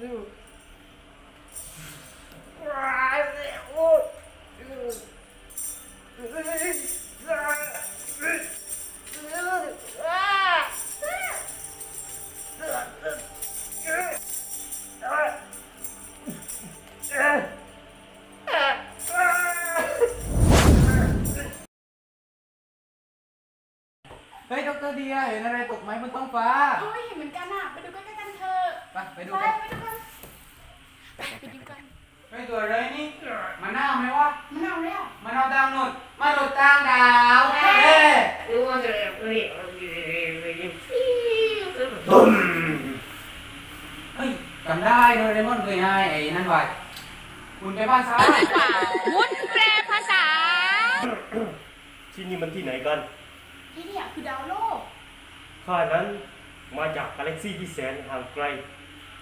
เฮ้ยดรเดียเห็นอะไรตกไหมบนท้องฟ้า โอ้ยเห็นเหมือนกันอะ ไปดูใกล้ๆกันเถอะ ไปไปดูไปกัน ไปดูกัน ไปดูกันเฮ้ยตัวอะไรนี่มะนาวไหมวะมะนาวแล้วมะนาวดาวนุดมะนาวต่างดาวเฮ้ยตุ้มเฮ้ยจำได้โดเรมอนเคยให้ไอ้นั่นไว้คุณไปบ้านซ้ายวุ้นแปลภาษา ที่นี่มันที่ไหนกัน ที่นี่คือดาวโลกข้านั้นมาจากกาแล็กซี่ที่แสนห่างไกล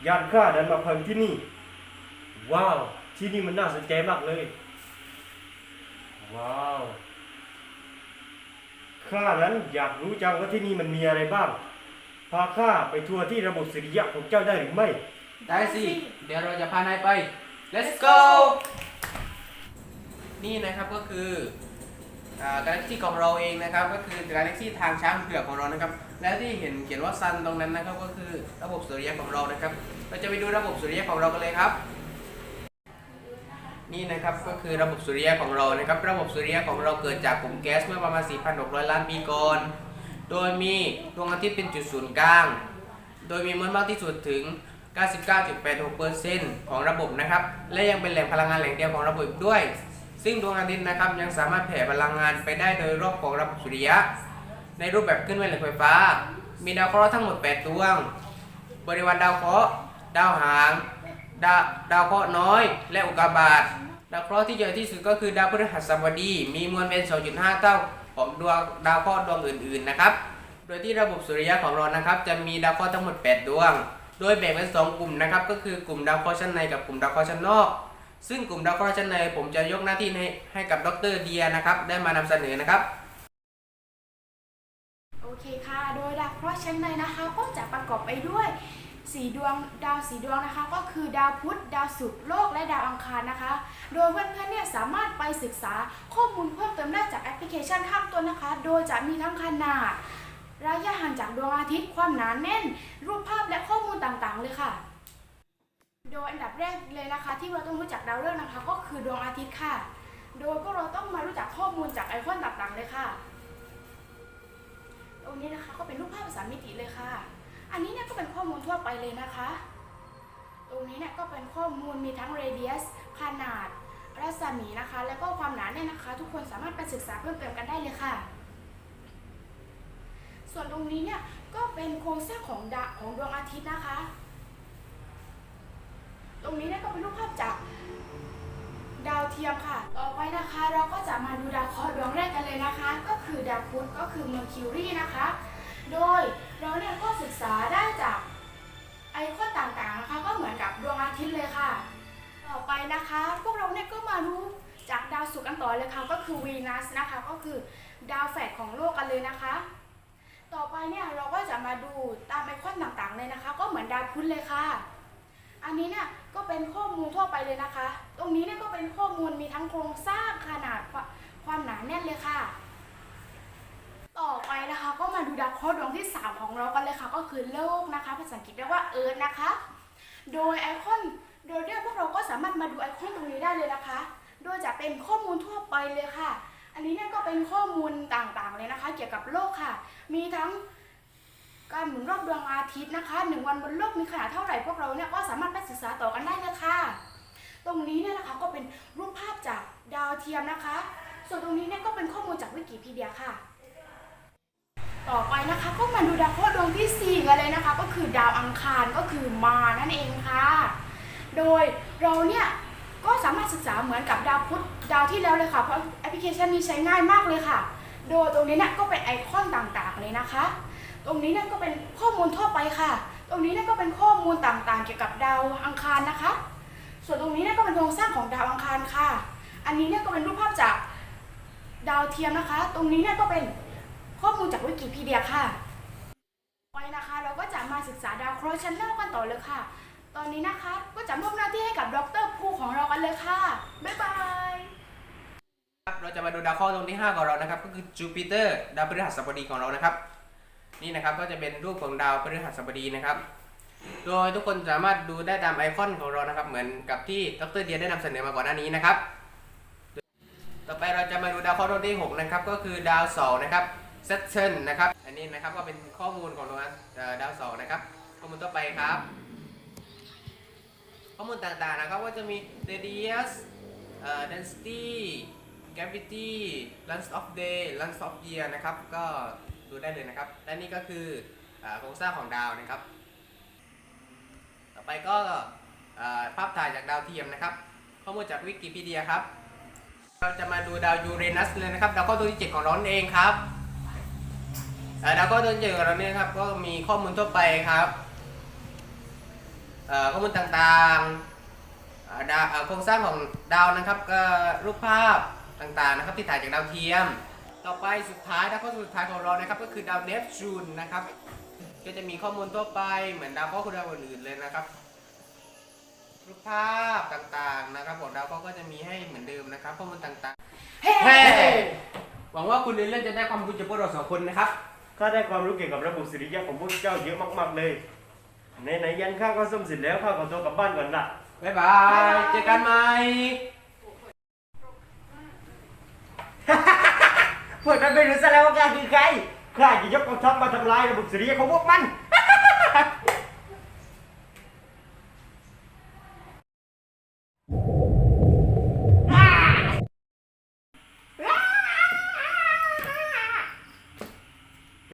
ยานข้านั้นมาพังที่นี่ ว้าว ที่นี่มันน่าสนใจมากเลย ว้าวข้านั้นอยากรู้จังว่าที่นี่มันมีอะไรบ้าง พาข้าไปทัวร์ที่ระบบสุริยะของเจ้าได้หรือไม่ ได้สิ เดี๋ยวเราจะพานายไป let's go นี่นะครับก็คือกาแล็กซี่ของเราเองนะครับ ก็คือกาแล็กซี่ทางช้างเผือกของเรานะครับ และที่เห็นเขียนว่าซันตรงนั้นนะครับก็คือระบบสุริยะของเรานะครับ เราจะไปดูระบบสุริยะของเรากันเลยครับ นี่นะครับก็คือระบบสุริยะของเรานะครับ ระบบสุริยะของเราเกิดจากกลุ่มแก๊สเมื่อประมาณ 4,600 ล้านปีก่อน โดยมีดวงอาทิตย์เป็นจุดศูนย์กลาง โดยมีมวลมากที่สุดถึง 99.86%ของระบบนะครับ และยังเป็นแหล่งพลังงานแหล่งเดียวของระบบด้วย ซึ่งดวงอาทิตย์นะครับยังสามารถแผ่พลังงานไปได้โดยรอบของระบบสุริยะ ในรูปแบบขึ้นแม่เหล็กไฟฟ้า มีดาวเคราะห์ทั้งหมด 8 ดวง บริวารดาวเคราะห์ ดาวหาง ดาวดาวเคราะห์น้อยและอุกกาบาตดาวเคราะห์ที่เยอะที่สุดก็คือดาวพฤหัสบดี มีมวลเป็น 2.5 เท่าของดวงดาวเคราะห์ดวงอื่นๆนะครับ โดยที่ระบบสุริยะของเรานะครับ จะมีดาวเคราะห์ทั้งหมด 8 ดวง โดยแบ่งเป็น 2 กลุ่มนะครับ ก็คือกลุ่มดาวเคราะห์ชั้นในกับกลุ่มดาวเคราะห์ชั้นนอก ซึ่งกลุ่มดาวเคราะห์ชั้นในผมจะยกหน้าที่ให้ให้กับดรเดียนะครับ ได้มานำเสนอนะครับโอเคค่ะ โดยดาวเคราะห์ชั้นในนะคะ ก็จะประกอบไปด้วย สีดวงดาวสีดวงนะคะ ก็คือดาวพุธดาวศุกร์โลกและดาวอังคารนะคะ โดยเพื่อนๆเนี่ยสามารถไปศึกษาข้อมูลเพิ่มเติมได้จากแอปพลิเคชันข้างต้นนะคะ โดยจะมีทั้งขนาด ระยะห่างจากดวงอาทิตย์ความหนาแน่น รูปภาพและข้อมูลต่างๆ เลยค่ะ โดยอันดับแรกเลยนะคะ ที่เราต้องรู้จักดาวฤกษ์นะคะ ก็คือดวงอาทิตย์ค่ะ โดยพวกเราต้องมารู้จักข้อมูลจากไอคอนต่างๆเลยค่ะตรงนี้นะคะก็เป็นรูปภาพสามมิติเลยค่ะ อันนี้เนี่ยก็เป็นข้อมูลทั่วไปเลยนะคะ ตรงนี้เนี่ยก็เป็นข้อมูลมีทั้ง radius ขนาด รัศมีนะคะ แล้วก็ความหนาแน่นนะคะ ทุกคนสามารถไปศึกษาเพิ่มเติมกันได้เลยค่ะ ส่วนตรงนี้เนี่ยก็เป็นโครงสร้างของดาของดวงอาทิตย์นะคะ ตรงนี้เนี่ยก็เป็นรูปภาพจากดาวเทียมค่ะ ต่อไปนะคะเราก็จะมาดูดาวเคราะห์ดวงแรกกันเลยนะคะ ก็คือดาวพุธก็คือเมอร์คิวรีนะคะ โดย เราเนี่ยก็ศึกษาได้จากไอคอนต่างๆนะคะ ก็เหมือนกับดวงอาทิตย์เลยค่ะ ต่อไปนะคะ พวกเราเนี่ยก็มารู้จากดาวศุกร์กันต่อเลยค่ะ ก็คือวีนัสนะคะ ก็คือดาวแฝดของโลกกันเลยนะคะ ต่อไปเนี่ยเราก็จะมาดูตามไอคอนต่างๆเลยนะคะ ก็เหมือนดาวพุธเลยค่ะ อันนี้เนี่ยก็เป็นข้อมูลทั่วไปเลยนะคะ ตรงนี้เนี่ยก็เป็นข้อมูลมีทั้งโครงสร้างขนาดควความหนาแน่นเลยค่ะ ต่อไปนะคะก็ มาดูดาวเคราะห์ดวงที่ 3 ของเรากันเลยค่ะ ก็คือโลกนะคะ ภาษาอังกฤษเรียกว่าเอิร์ธนะคะ โดยไอคอนโดยเรียกพวกเราก็สามารถมาดูไอคอนตรงนี้ได้เลยนะคะ โดยจะเป็นข้อมูลทั่วไปเลยค่ะ อันนี้เนี่ยก็เป็นข้อมูลต่างๆเลยนะคะ เกี่ยวกับโลกค่ะ มีทั้งการหมุนรอบดวงอาทิตย์นะคะหนึ่งวันบนโลกมีขนาดเท่าไหร่พวกเราเนี่ยก็สามารถไปศึกษาต่อกันได้เลยค่ะ ตรงนี้เนี่ยนะคะก็เป็นรูปภาพจากดาวเทียมนะคะ ส่วนตรงนี้เนี่ยก็เป็นข้อมูลจากวิกิพีเดียค่ะ ต่อไปนะคะก็มาดูดาวเคราะห์ดวงที่ 4 กันเลยนะคะ ก็คือดาวอังคารก็คือมานั่นเองค่ะ โดยเราเนี่ยก็สามารถศึกษาเหมือนกับดาวพุธดาวที่แล้วเลยค่ะ เพราะแอปพลิเคชันนี้ใช้ง่ายมากเลยค่ะ โดยตรงนี้เนี่ยก็เป็นไอคอนต่างๆเลยนะคะ ตรงนี้เนี่ยก็เป็นข้อมูลทั่วไปค่ะ ตรงนี้เนี่ยก็เป็นข้อมูลต่างๆ เกี่ยวกับดาวอังคารนะคะ ส่วนตรงนี้เนี่ยก็เป็นโครงสร้างของดาวอังคารค่ะ อันนี้เนี่ยก็เป็นรูปภาพจากดาวเทียมนะคะ ตรงนี้เนี่ยก็เป็น ข้อมูลจากวิกิพีเดียค่ะไปนะคะเราก็จะมาศึกษาดาวเคราะห์ชั้นนอกกันต่อเลยค่ะ ตอนนี้นะคะก็จะมอบหน้าที่ให้กับดรภูของเรากันเลยค่ะ บ๊ายบายครับเราจะมาดูดาวเคราะห์ดวงที่ 5 ของเรานะครับ ก็คือจูปิเตอร์ดาวพฤหัสบดีของเรานะครับ นี่นะครับก็จะเป็นรูปของดาวพฤหัสบดีนะครับ โดยทุกคนสามารถดูได้ตามไอคอนของเรานะครับ เหมือนกับที่ดรเดียได้นำเสนอมาก่อนหน้านี้นะครับ ต่อไปเราจะมาดูดาวเคราะห์ดวงที่ 6 นะครับ ก็คือดาวเสาร์นะครับ Saturn นะครับ อันนี้นะครับก็เป็นข้อมูลของดวงเอ่อดาวสาร์นะครับ ข้อมูลต่อไปครับ ข้อมูลต่างๆนะครับก็จะมี radius density gravity length of day length of year นะครับ ก็ดูได้เลยนะครับ และนี่ก็คือโครงสร้างของดาวนะครับ ต่อไปก็ภาพถ่ายจากดาวเทียมนะครับ ข้อมูลจากวิกิพีเดียครับ เราจะมาดูดาวยูเรนัสเลยนะครับ ดาวเคราะห์ดวงที่เจ็ดของเรานั่นเองครับ เอ่อดาวเคราะห์ดวงที่เจ็ดของเราเนี่ยครับก็มีข้อมูลทั่วไปครับเอ่อข้อมูลต่างๆเอ่อดาวเอ่อโครงสร้างของดาวนะครับก็รูปภาพต่างๆนะครับที่ถ่ายจากดาวเทียม ต่อไปสุดท้ายดาวเคราะห์สุดท้ายของเรานะครับก็คือดาวเนปจูนนะครับก็จะมีข้อมูลทั่วไปเหมือนดาวเคราะห์ดาวอื่นๆเลยนะครับ รูปภาพต่างๆนะครับของดาวเคราะห์ก็จะมีให้เหมือนเดิมนะครับ ข้อมูลต่างๆ เฮ้เฮ้หวังว่าคุณเรนเล่นจะได้ความรู้จากพวกเราสองคนนะครับ ข้าได้ความรู้เกี่ยวกับระบบสุริยะของพวกเจ้าเยอะมากๆเลยในไหนๆยันข้าก็ส้มเสร็จแล้วข้าขอตัวกลับบ้านก่อนละบ๊ายบาย เจอกันใหม่ พวกนั้นไม่รู้ซะแล้วว่าข้าคือใครข้าจะยกกองทัพมาทำลายระบบสุริยะของพวกมัน